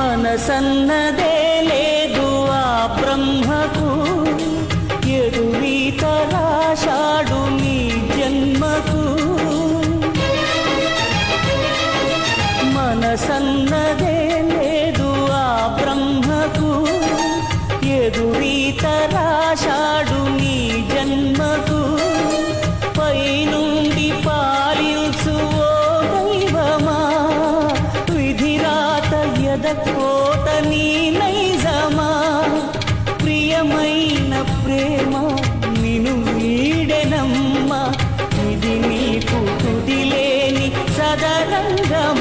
మనసన్నదే లేదు ఆ బ్రహ్మకు. ఎదురీతరాశాడు నీ జన్మకు. మనసన్నదే లేదు ఆ బ్రహ్మకు. ఎదురీతరాశాడు నీ విధిరాత నీ నైజమా ప్రియమైన ప్రేమ నిను వీడెనమ్మా. ఇది నీకు తుదిలేని సదరంగమా.